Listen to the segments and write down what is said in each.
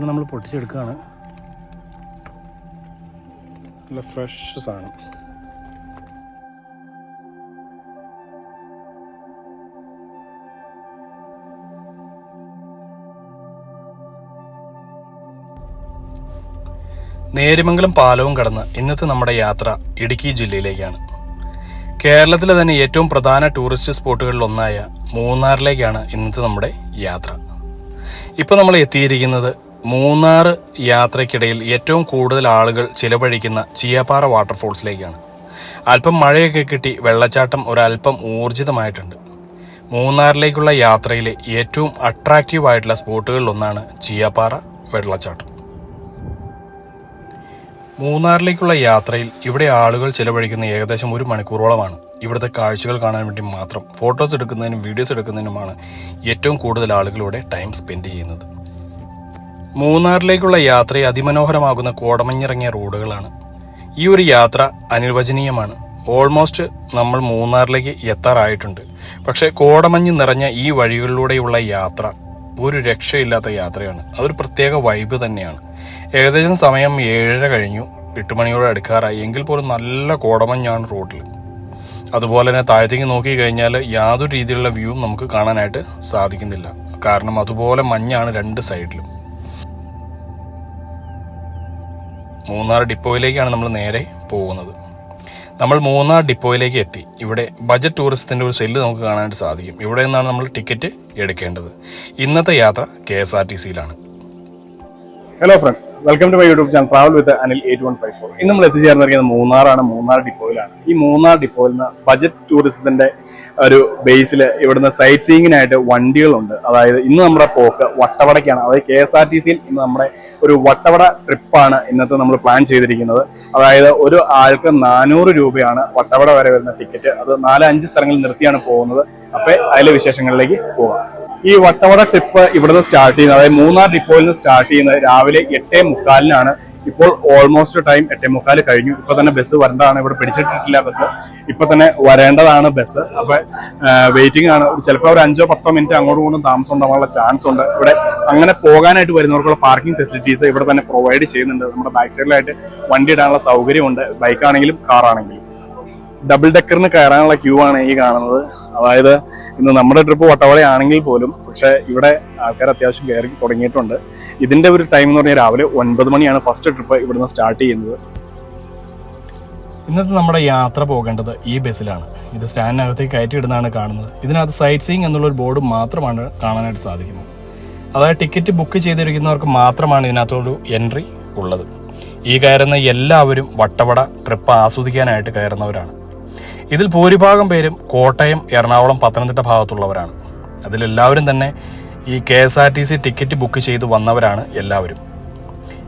പറഞ്ഞ് നമ്മൾ പൊട്ടിച്ചെടുക്കുകയാണ്. നല്ല ഫ്രഷ് സാധനം. നേരിമംഗലം പാലവും കടന്ന് ഇന്നത്തെ നമ്മുടെ യാത്ര ഇടുക്കി ജില്ലയിലേക്കാണ്. കേരളത്തിലെ തന്നെ ഏറ്റവും പ്രധാന ടൂറിസ്റ്റ് സ്പോട്ടുകളിൽ ഒന്നായ മൂന്നാറിലേക്കാണ് ഇന്നത്തെ നമ്മുടെ യാത്ര. ഇപ്പോൾ നമ്മൾ എത്തിയിരിക്കുന്നത് മൂന്നാർ യാത്രയ്ക്കിടയിൽ ഏറ്റവും കൂടുതൽ ആളുകൾ ചിലവഴിക്കുന്ന ചിയാപ്പാറ വാട്ടർഫോൾസിലേക്കാണ്. അല്പം മഴയൊക്കെ കിട്ടി വെള്ളച്ചാട്ടം ഒരല്പം ഊർജിതമായിട്ടുണ്ട്. മൂന്നാറിലേക്കുള്ള യാത്രയിലെ ഏറ്റവും അട്രാക്റ്റീവ് ആയിട്ടുള്ള സ്പോട്ടുകളിൽ ഒന്നാണ് ചിയാപ്പാറ വെള്ളച്ചാട്ടം. മൂന്നാറിലേക്കുള്ള യാത്രയിൽ ഇവിടെ ആളുകൾ ചിലവഴിക്കുന്ന ഏകദേശം ഒരു മണിക്കൂറോളമാണ്. ഇവിടുത്തെ കാഴ്ചകൾ കാണാൻ വേണ്ടി മാത്രം ഫോട്ടോസ് എടുക്കുന്നതിനും വീഡിയോസ് എടുക്കുന്നതിനുമാണ് ഏറ്റവും കൂടുതൽ ആളുകൾ ടൈം സ്പെൻഡ് ചെയ്യുന്നത്. മൂന്നാറിലേക്കുള്ള യാത്രയെ അതിമനോഹരമാകുന്ന കോടമഞ്ഞിറങ്ങിയ റോഡുകളാണ്. ഈ ഒരു യാത്ര അനിർവചനീയമാണ്. ഓൾമോസ്റ്റ് നമ്മൾ മൂന്നാറിലേക്ക് എത്താറായിട്ടുണ്ട്. പക്ഷേ കോടമഞ്ഞ് നിറഞ്ഞ ഈ വഴികളിലൂടെയുള്ള യാത്ര ഒരു രക്ഷയില്ലാത്ത യാത്രയാണ്. അതൊരു പ്രത്യേക വൈബ് തന്നെയാണ്. ഏകദേശം സമയം ഏഴര കഴിഞ്ഞു. എട്ട് മണിയോടെ അടുക്കാറായി. എങ്കിൽ പോലും നല്ല കോടമഞ്ഞാണ് റോഡിൽ അതുപോലെ തന്നെ താഴത്തേക്ക് നോക്കി കഴിഞ്ഞാൽ യാതൊരു രീതിയിലുള്ള വ്യൂവും നമുക്ക് കാണാനായിട്ട് സാധിക്കുന്നില്ല. കാരണം അതുപോലെ മഞ്ഞാണ് രണ്ട് സൈഡിലും മൂന്നാർ ഡിപ്പോയിലേക്കാണ് നമ്മൾ നേരെ പോകുന്നത്. നമ്മൾ മൂന്നാർ ഡിപ്പോയിലേക്ക് എത്തി. ഇവിടെ ബജറ്റ് ടൂറിസത്തിന്റെ ഒരു സെല്ല് നമുക്ക് കാണാനായിട്ട് സാധിക്കും. ഇവിടെ നിന്നാണ് നമ്മൾ ടിക്കറ്റ് എടുക്കേണ്ടത്. ഇന്നത്തെ യാത്ര K S R T സിയിലാണ്. Hello friends welcome to my YouTube channel travel with Anil eight one five four ഇന്ന് നമ്മൾ എത്തിച്ചേർന്നിരിക്കുന്നത് മൂന്നാറാണ് മൂന്നാർ ഡിപ്പോയിലാണ്. ഈ മൂന്നാർ ഡിപ്പോയിൽ നിന്ന് ബജറ്റ് ടൂറിസത്തിന്റെ ഒരു ബേസിൽ ഇവിടുന്ന് സൈറ്റ് സീയിങ്ങിനായിട്ട് വണ്ടികളുണ്ട്. അതായത് ഇന്ന് നമ്മുടെ പോക്ക് വട്ടവടയ്ക്കാണ്. അതായത് കെ എസ് ആർ ടി സിയിൽ ഇന്ന് നമ്മുടെ ഒരു വട്ടവട ട്രിപ്പാണ് ഇന്നത്തെ നമ്മൾ പ്ലാൻ ചെയ്തിരിക്കുന്നത്. അതായത് ഒരു ആൾക്ക് നാനൂറ് രൂപയാണ് വട്ടവട വരെ വരുന്ന ടിക്കറ്റ് അത് നാലഞ്ച് സ്ഥലങ്ങളിൽ നിർത്തിയാണ് പോകുന്നത്. അപ്പൊ അതിലെ വിശേഷങ്ങളിലേക്ക് പോകാം. ഈ വട്ടവട ട്രിപ്പ് ഇവിടുന്ന് സ്റ്റാർട്ട് ചെയ്യുന്നത് അതായത് മൂന്നാർ ഡിപ്പോയിൽ നിന്ന് സ്റ്റാർട്ട് ചെയ്യുന്നത് രാവിലെ എട്ടേ മുക്കാലിനാണ്. ഇപ്പോൾ ഓൾമോസ്റ്റ് ടൈം എട്ടേ മുക്കാൽ കഴിഞ്ഞു. ഇപ്പൊ തന്നെ ബസ് വരേണ്ടതാണ്. ഇവിടെ പിടിച്ചിട്ടിട്ടില്ല ബസ് ഇപ്പൊ തന്നെ വരേണ്ടതാണ് ബസ് അപ്പൊ വെയിറ്റിംഗ് ആണ്. ചിലപ്പോൾ ഒരു അഞ്ചോ പത്തോ മിനിറ്റ് അങ്ങോട്ടും ഇങ്ങോട്ടും താമസം ഉണ്ടാവാനുള്ള ചാൻസ് ഉണ്ട്. ഇവിടെ അങ്ങനെ പോകാനായിട്ട് വരുന്നവർക്കുള്ള പാർക്കിംഗ് ഫെസിലിറ്റീസ് ഇവിടെ തന്നെ പ്രൊവൈഡ് ചെയ്യുന്നുണ്ട്. നമ്മുടെ ബാക്ക് സൈഡിലായിട്ട് വണ്ടി ഇടാനുള്ള സൗകര്യമുണ്ട്. ബൈക്കാണെങ്കിലും കാറാണെങ്കിലും ഡബിൾ ഡെക്കറിന് കയറാനുള്ള ക്യൂ ആണ് ഈ കാണുന്നത്. അതായത് ഇന്ന് നമ്മുടെ ട്രിപ്പ് വട്ടവളയാണെങ്കിൽ പോലും പക്ഷേ ഇവിടെ ആൾക്കാർ അത്യാവശ്യം കയറി തുടങ്ങിയിട്ടുണ്ട്. ഇതിന്റെ ഒരു ടൈം എന്ന് പറഞ്ഞാൽ രാവിലെ ഒൻപത് മണിയാണ് ഫസ്റ്റ് ട്രിപ്പ് ഇവിടുന്ന് സ്റ്റാർട്ട് ചെയ്യുന്നത്. ഇന്നത്തെ നമ്മുടെ യാത്ര പോകേണ്ടത് ഈ ബസ്സിലാണ്. ഇത് സ്റ്റാൻഡിനകത്തേക്ക് കയറ്റിയിടുന്നതാണ് കാണുന്നത്. ഇതിനകത്ത് സൈറ്റ് സീയിങ് എന്നുള്ളൊരു ബോർഡ് മാത്രമാണ് കാണാനായിട്ട് സാധിക്കുന്നത്. അതായത് ടിക്കറ്റ് ബുക്ക് ചെയ്തിരിക്കുന്നവർക്ക് മാത്രമാണ് ഇതിനകത്തൊരു എൻട്രി ഉള്ളത്. ഈ കയറുന്ന എല്ലാവരും വട്ടവട ട്രിപ്പ് ആസ്വദിക്കാനായിട്ട് കയറുന്നവരാണ്. ഇതിൽ ഭൂരിഭാഗം പേരും കോട്ടയം എറണാകുളം പത്തനംതിട്ട ഭാഗത്തുള്ളവരാണ്. അതിലെല്ലാവരും തന്നെ ഈ K S R T C ticket book ചെയ്ത് വന്നവരാണ് എല്ലാവരും.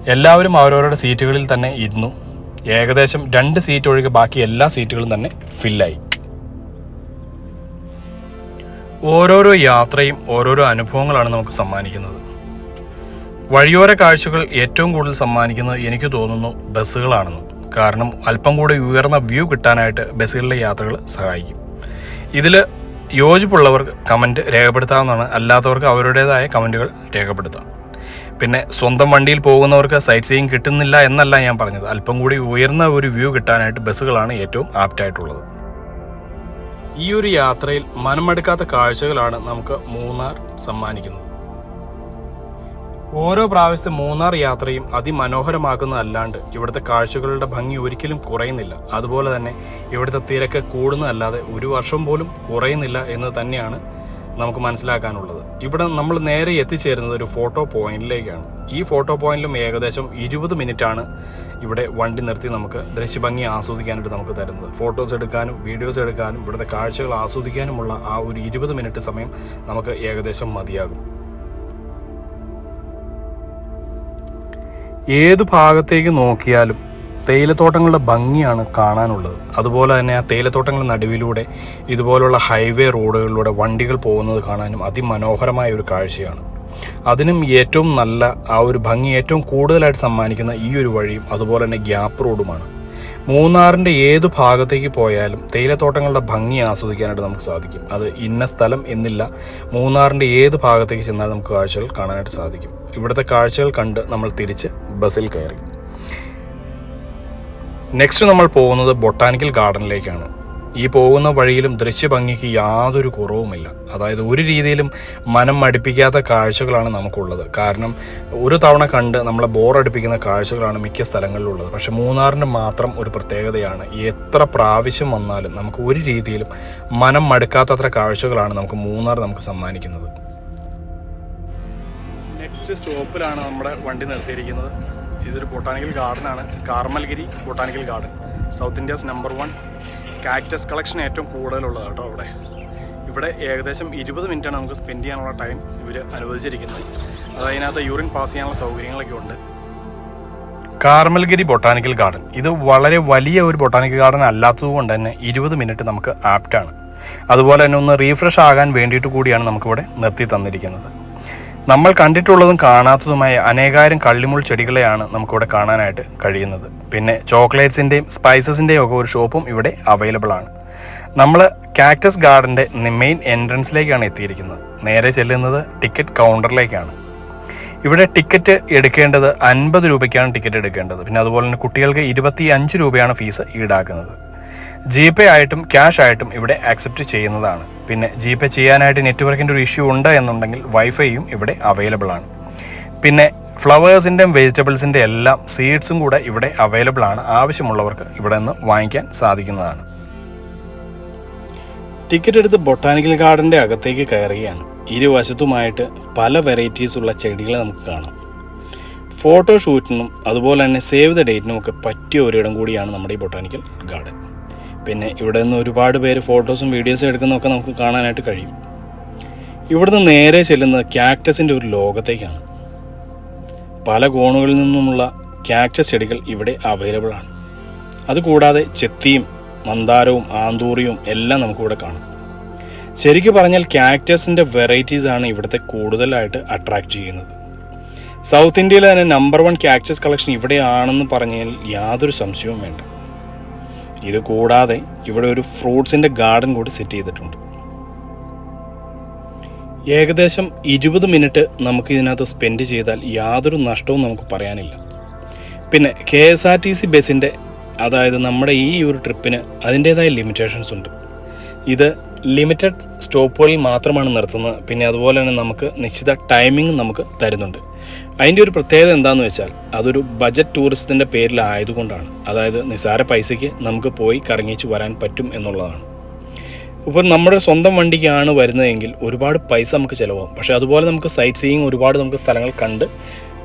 എല്ലാവരും അവരവരുടെ സീറ്റുകളിൽ തന്നെ ഇരുന്നു. ഏകദേശം രണ്ട് സീറ്റ് ഒഴികെ ബാക്കി എല്ലാ സീറ്റുകളും തന്നെ ഫില്ലായി. ഓരോരോ യാത്രയും ഓരോരോ അനുഭവങ്ങളാണ് നമുക്ക് സമ്മാനിക്കുന്നത്. വഴിയോര കാഴ്ചകൾ ഏറ്റവും കൂടുതൽ സമ്മാനിക്കുന്നത് എനിക്ക് തോന്നുന്നു ബസ്സുകളാണെന്ന്. കാരണം അല്പം കൂടി ഉയർന്ന വ്യൂ കിട്ടാനായിട്ട് ബസ്സുകളിലെ യാത്രകൾ സഹായിക്കും. ഇതിൽ യോജിപ്പുള്ളവർക്ക് കമന്റ് രേഖപ്പെടുത്താവുന്നതാണ്. അല്ലാത്തവർക്ക് അവരുടേതായ കമന്റുകൾ രേഖപ്പെടുത്താം. പിന്നെ സ്വന്തം വണ്ടിയിൽ പോകുന്നവർക്ക് സൈറ്റ് സീയിങ് കിട്ടുന്നില്ല എന്നല്ല ഞാൻ പറഞ്ഞത്. അല്പം കൂടി ഉയർന്ന ഒരു വ്യൂ കിട്ടാനായിട്ട് ബസ്സുകളാണ് ഏറ്റവും ആപ്റ്റായിട്ടുള്ളത്. ഈ ഒരു യാത്രയിൽ മനമെടുക്കാത്ത കാഴ്ചകളാണ് നമുക്ക് മൂന്നാർ സമ്മാനിക്കുന്നത്. ഓരോ പ്രാവശ്യത്തെ മൂന്നാർ യാത്രയും അതിമനോഹരമാക്കുന്നതല്ലാണ്ട് ഇവിടുത്തെ കാഴ്ചകളുടെ ഭംഗി ഒരിക്കലും കുറയുന്നില്ല. അതുപോലെ തന്നെ ഇവിടുത്തെ തിരക്ക് കൂടുന്നതല്ലാതെ ഒരു വർഷം പോലും കുറയുന്നില്ല എന്ന് തന്നെയാണ് നമുക്ക് മനസ്സിലാക്കാനുള്ളത്. ഇവിടെ നമ്മൾ നേരെ എത്തിച്ചേരുന്നത് ഒരു ഫോട്ടോ പോയിന്റിലേക്കാണ്. ഈ ഫോട്ടോ പോയിന്റിലും ഏകദേശം ഇരുപത് ആണ് ഇവിടെ വണ്ടി നിർത്തി നമുക്ക് ദൃശ്യഭംഗി ആസ്വദിക്കാനായിട്ട് നമുക്ക് തരുന്നത്. ഫോട്ടോസ് എടുക്കാനും വീഡിയോസ് എടുക്കാനും ഇവിടുത്തെ കാഴ്ചകൾ ആസ്വദിക്കാനുമുള്ള ആ ഒരു ഇരുപത് മിനിറ്റ് സമയം നമുക്ക് ഏകദേശം മതിയാകും. ഏത് ഭാഗത്തേക്ക് നോക്കിയാലും തേയിലത്തോട്ടങ്ങളുടെ ഭംഗിയാണ് കാണാനുള്ളത്. അതുപോലെ തന്നെ ആ തേയിലത്തോട്ടങ്ങളുടെ നടുവിലൂടെ ഇതുപോലുള്ള ഹൈവേ റോഡുകളിലൂടെ വണ്ടികൾ പോകുന്നത് കാണാനും അതിമനോഹരമായ ഒരു കാഴ്ചയാണ്. അതിനും ഏറ്റവും നല്ല ആ ഒരു ഭംഗി ഏറ്റവും കൂടുതലായിട്ട് സമ്മാനിക്കുന്ന ഈ ഒരു വഴിയും അതുപോലെ തന്നെ ഗ്യാപ്പ് റോഡുമാണ്. മൂന്നാറിന്റെ ഏത് ഭാഗത്തേക്ക് പോയാലും തേയിലത്തോട്ടങ്ങളുടെ ഭംഗി ആസ്വദിക്കാനായിട്ട് നമുക്ക് സാധിക്കും. അത് ഇന്ന സ്ഥലം എന്നില്ല മൂന്നാറിന്റെ ഏത് ഭാഗത്തേക്ക് ചെന്നാൽ നമുക്ക് കാഴ്ചകൾ കാണാനായിട്ട് സാധിക്കും. ഇവിടുത്തെ കാഴ്ചകൾ കണ്ട് നമ്മൾ തിരിച്ച് ബസ്സിൽ കയറി. നെക്സ്റ്റ് നമ്മൾ പോകുന്നത് ബൊട്ടാനിക്കൽ ഗാർഡനിലേക്കാണ്. ഈ പോകുന്ന വഴിയിലും ദൃശ്യഭംഗിക്ക് യാതൊരു കുറവുമില്ല. അതായത് ഒരു രീതിയിലും മനം മടുപ്പിക്കാത്ത കാഴ്ചകളാണ് നമുക്കുള്ളത്. കാരണം ഒരു തവണ കണ്ട് നമ്മളെ ബോറടിപ്പിക്കുന്ന കാഴ്ചകളാണ് മിക്ക സ്ഥലങ്ങളിലുള്ളത്. പക്ഷെ മൂന്നാറിന്റെ മാത്രം ഒരു പ്രത്യേകതയാണ് എത്ര പ്രാവശ്യം വന്നാലും നമുക്ക് ഒരു രീതിയിലും മനം മടുക്കാത്തത്ര കാഴ്ചകളാണ് നമുക്ക് മൂന്നാർ നമുക്ക് സമ്മാനിക്കുന്നത്. നെക്സ്റ്റ് സ്റ്റോപ്പിലാണ് നമ്മുടെ വണ്ടി നിർത്തിയിരിക്കുന്നത്. ഇതൊരു botanical ഗാർഡനാണ്. Carmelgiri botanical garden. South India's number one cactus collection ഏറ്റവും കൂടുതലുള്ളത് കേട്ടോ അവിടെ. ഇവിടെ ഏകദേശം ഇരുപത് മിനിറ്റാണ് നമുക്ക് സ്പെൻഡ് ചെയ്യാനുള്ള ടൈം ഇവർ അനുവദിച്ചിരിക്കുന്നത്. അത് അതിനകത്ത് യൂറിൻ പാസ് ചെയ്യാനുള്ള സൗകര്യങ്ങളൊക്കെ ഉണ്ട്. Carmelgiri botanical garden. ഇത് വളരെ വലിയ ഒരു ബൊട്ടാനിക്കൽ ഗാർഡൻ അല്ലാത്തതുകൊണ്ട് തന്നെ ഇരുപത് മിനിറ്റ് നമുക്ക് ആപ്റ്റാണ് അതുപോലെ തന്നെ ഒന്ന് റീഫ്രഷ് ആകാൻ വേണ്ടിയിട്ട് കൂടിയാണ് നമുക്കിവിടെ നിർത്തി തന്നിരിക്കുന്നത്. നമ്മൾ കണ്ടിട്ടുള്ളതും കാണാത്തതുമായ അനേകായിരം കള്ളിമുൾ ചെടികളെയാണ് നമുക്കിവിടെ കാണാനായിട്ട് കഴിയുന്നത്. പിന്നെ ചോക്ലേറ്റ്സിന്റെയും സ്പൈസസിന്റെയും ഒക്കെ ഒരു ഷോപ്പും ഇവിടെ അവൈലബിൾ ആണ്. നമ്മൾ കാക്ടസ് ഗാർഡന്റെ മെയിൻ എൻട്രൻസിലേക്കാണ് എത്തിയിരിക്കുന്നത്. നേരെ ചെല്ലുന്നത് ടിക്കറ്റ് കൗണ്ടറിലേക്കാണ് ഇവിടെ ടിക്കറ്റ് എടുക്കേണ്ടത് അൻപത് രൂപയ്ക്കാണ് ടിക്കറ്റ് എടുക്കേണ്ടത്. പിന്നെ അതുപോലെ തന്നെ കുട്ടികൾക്ക് ഇരുപത്തി അഞ്ച് രൂപയാണ് ഫീസ് ഈടാക്കുന്നത്. ജി പേ ആയിട്ടും ക്യാഷ് ആയിട്ടും ഇവിടെ ആക്സെപ്റ്റ് ചെയ്യുന്നതാണ്. പിന്നെ ജി പേ ചെയ്യാനായിട്ട് നെറ്റ്വർക്കിന്റെ ഒരു ഇഷ്യൂ ഉണ്ട് എന്നുണ്ടെങ്കിൽ വൈഫൈയും ഇവിടെ അവൈലബിൾ ആണ്. പിന്നെ ഫ്ലവേഴ്സിന്റെയും വെജിറ്റബിൾസിന്റെ എല്ലാം സീഡ്സും കൂടെ ഇവിടെ അവൈലബിൾ ആണ്. ആവശ്യമുള്ളവർക്ക് ഇവിടെ നിന്ന് വാങ്ങിക്കാൻ സാധിക്കുന്നതാണ്. ടിക്കറ്റ് എടുത്ത് ബൊട്ടാനിക്കൽ ഗാർഡന്റെ അകത്തേക്ക് കയറുകയാണ്. ഇരുവശത്തുമായിട്ട് പല വെറൈറ്റീസ് ഉള്ള ചെടികളെ നമുക്ക് കാണാം. ഫോട്ടോ ഷൂട്ടിനും അതുപോലെ തന്നെ സേവ് ദ ഡേറ്റിനും ഒക്കെ പറ്റിയ ഒരിടം കൂടിയാണ് നമ്മുടെ ഈ ബൊട്ടാനിക്കൽ ഗാർഡൻ പിന്നെ ഇവിടെ നിന്ന് ഒരുപാട് പേര് ഫോട്ടോസും വീഡിയോസും എടുക്കുന്നതൊക്കെ നമുക്ക് കാണാനായിട്ട് കഴിയും. ഇവിടുന്ന് നേരെ ചെല്ലുന്നത് ക്യാക്ടസിന്റെ ഒരു ലോകത്തേക്കാണ്. പല കോണുകളിൽ നിന്നുമുള്ള ക്യാക്ടസ് ചെടികൾ ഇവിടെ അവൈലബിൾ ആണ്. അതുകൂടാതെ ചെത്തിയും മന്ദാരവും ആന്തൂറിയും എല്ലാം നമുക്കിവിടെ കാണാം. ശരിക്കും പറഞ്ഞാൽ ക്യാക്ടസിന്റെ വെറൈറ്റീസ് ആണ് ഇവിടുത്തെ കൂടുതലായിട്ട് അട്രാക്റ്റ് ചെയ്യുന്നത്. സൗത്ത് ഇന്ത്യയിലെ തന്നെ നമ്പർ വൺ ക്യാക്ടസ് കളക്ഷൻ ഇവിടെയാണെന്ന് പറഞ്ഞാൽ യാതൊരു സംശയവും വേണ്ട. ഇത് കൂടാതെ ഇവിടെ ഒരു ഫ്രൂട്ട്സിന്റെ ഗാർഡൻ കൂടി സെറ്റ് ചെയ്തിട്ടുണ്ട്. ഏകദേശം ഇരുപത് മിനിറ്റ് നമുക്ക് ഇതിനകത്ത് സ്പെൻഡ് ചെയ്താൽ യാതൊരു നഷ്ടവും നമുക്ക് പറയാനില്ല. പിന്നെ K S R T C ബസ്സിന്റെ അതായത് നമ്മുടെ ഈ ഒരു ട്രിപ്പിന് അതിന്റേതായ ലിമിറ്റേഷൻസ് ഉണ്ട്. ഇത് ലിമിറ്റഡ് സ്റ്റോപ്പുകളിൽ മാത്രമാണ് നിർത്തുന്നത്. പിന്നെ അതുപോലെ തന്നെ നമുക്ക് നിശ്ചിത ടൈമിംഗ് നമുക്ക് തരുന്നുണ്ട്. അതിന്റെ ഒരു പ്രത്യേകത എന്താണെന്ന് വെച്ചാൽ അതൊരു ബജറ്റ് ടൂറിസത്തിന്റെ പേരിലായതുകൊണ്ടാണ്. അതായത് നിസാര പൈസയ്ക്ക് നമുക്ക് പോയി കറങ്ങിച്ച് വരാൻ പറ്റും എന്നുള്ളതാണ്. ഇപ്പോൾ നമ്മുടെ സ്വന്തം വണ്ടിക്കാണ് വരുന്നതെങ്കിൽ ഒരുപാട് പൈസ നമുക്ക് ചിലവാകും. പക്ഷേ അതുപോലെ നമുക്ക് സൈറ്റ് സീയിങ് ഒരുപാട് നമുക്ക് സ്ഥലങ്ങൾ കണ്ട്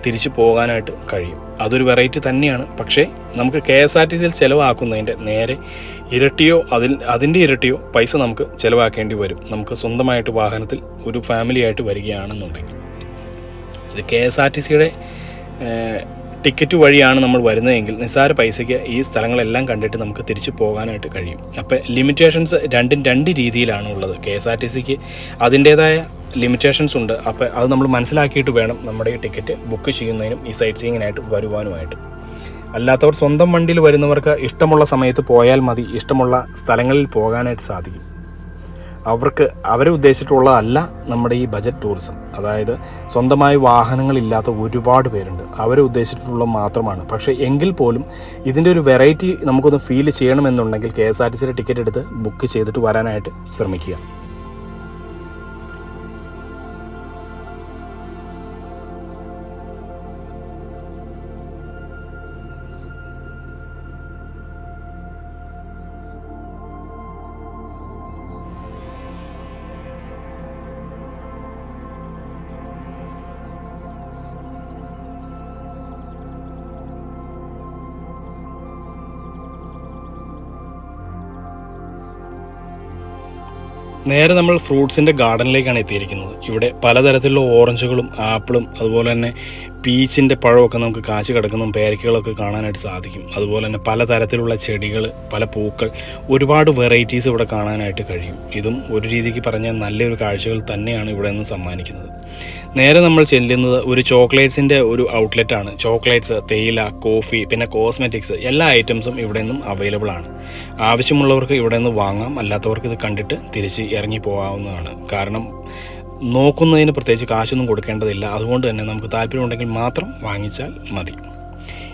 തിരിച്ചു പോകാനായിട്ട് കഴിയും. അതൊരു വെറൈറ്റി തന്നെയാണ്. പക്ഷേ നമുക്ക് കെ എസ് ആർ ടി സിയിൽ ചിലവാക്കുന്നതിന്റെ നേരെ ഇരട്ടിയോ അതിൽ അതിന്റെ ഇരട്ടിയോ പൈസ നമുക്ക് ചിലവാക്കേണ്ടി വരും. നമുക്ക് സ്വന്തമായിട്ട് വാഹനത്തിൽ ഒരു ഫാമിലിയായിട്ട് വരികയാണെന്നുണ്ടെങ്കിൽ. ഇത് കെ എസ് ആർ ടി സിയുടെ ടിക്കറ്റ് വഴിയാണ് നമ്മൾ വരുന്നതെങ്കിൽ നിസ്സാര പൈസയ്ക്ക് ഈ സ്ഥലങ്ങളെല്ലാം കണ്ടിട്ട് നമുക്ക് തിരിച്ചു പോകാനായിട്ട് കഴിയും. അപ്പോൾ ലിമിറ്റേഷൻസ് രണ്ടും രണ്ട് രീതിയിലാണ് ഉള്ളത്. കെ എസ് ആർ ടി സിക്ക് അതിന്റേതായ ലിമിറ്റേഷൻസ് ഉണ്ട്. അപ്പോൾ അത് നമ്മൾ മനസ്സിലാക്കിയിട്ട് വേണം നമ്മുടെ ഈ ടിക്കറ്റ് ബുക്ക് ചെയ്യുന്നതിനും ഈ സൈറ്റ് സീയിങ്ങിനായിട്ട് വരുവാനുമായിട്ട്. അല്ലാത്തവർ സ്വന്തം വണ്ടിയിൽ വരുന്നവർക്ക് ഇഷ്ടമുള്ള സമയത്ത് പോയാൽ മതി. ഇഷ്ടമുള്ള സ്ഥലങ്ങളിൽ പോകാനായിട്ട് സാധിക്കും. അവർക്ക് അവരെ ഉദ്ദേശിച്ചിട്ടുള്ളതല്ല നമ്മുടെ ഈ ബജറ്റ് ടൂറിസം അതായത് സ്വന്തമായി വാഹനങ്ങളില്ലാത്ത ഒരുപാട് പേരുണ്ട്. അവരെ ഉദ്ദേശിച്ചിട്ടുള്ള മാത്രമാണ്. പക്ഷേ എങ്കിൽ പോലും ഇതിന്റെ ഒരു വെറൈറ്റി നമുക്കൊന്ന് ഫീൽ ചെയ്യണമെന്നുണ്ടെങ്കിൽ കെ എസ് ആർ ടി സിയുടെ ടിക്കറ്റ് എടുത്ത് ബുക്ക് ചെയ്തിട്ട് വരാനായിട്ട് ശ്രമിക്കുക. നേരെ നമ്മൾ ഫ്രൂട്ട്സിന്റെ ഗാർഡനിലേക്കാണ് എത്തിയിരിക്കുന്നത്. ഇവിടെ പലതരത്തിലുള്ള ഓറഞ്ചുകളും ആപ്പിളും അതുപോലെ തന്നെ പീച്ചിന്റെ പഴമൊക്കെ നമുക്ക് കാശ് കിടക്കുന്നതും പേരക്കുകളൊക്കെ കാണാനായിട്ട് സാധിക്കും. അതുപോലെ തന്നെ പലതരത്തിലുള്ള ചെടികൾ പല പൂക്കൾ ഒരുപാട് വെറൈറ്റീസ് ഇവിടെ കാണാനായിട്ട് കഴിയും. ഇതും ഒരു രീതിക്ക് പറഞ്ഞാൽ നല്ലൊരു കാഴ്ചകൾ തന്നെയാണ് ഇവിടെ നിന്ന് സമ്മാനിക്കുന്നത്. നേരെ നമ്മൾ ചെല്ലുന്നത് ഒരു ചോക്ലേറ്റ്സിന്റെ ഒരു ഔട്ട്ലെറ്റാണ്. ചോക്ലേറ്റ്സ് തേയില കോഫി പിന്നെ കോസ്മെറ്റിക്സ് എല്ലാ ഐറ്റംസും ഇവിടെ നിന്നും അവൈലബിൾ ആണ്. ആവശ്യമുള്ളവർക്ക് ഇവിടെ നിന്ന് വാങ്ങാം. അല്ലാത്തവർക്ക് ഇത് കണ്ടിട്ട് തിരിച്ച് ഇറങ്ങി പോകാവുന്നതാണ്. കാരണം നോക്കുന്നതിന് പ്രത്യേകിച്ച് കാശൊന്നും കൊടുക്കേണ്ടതില്ല. അതുകൊണ്ട് തന്നെ നമുക്ക് താല്പര്യമുണ്ടെങ്കിൽ മാത്രം വാങ്ങിച്ചാൽ മതി.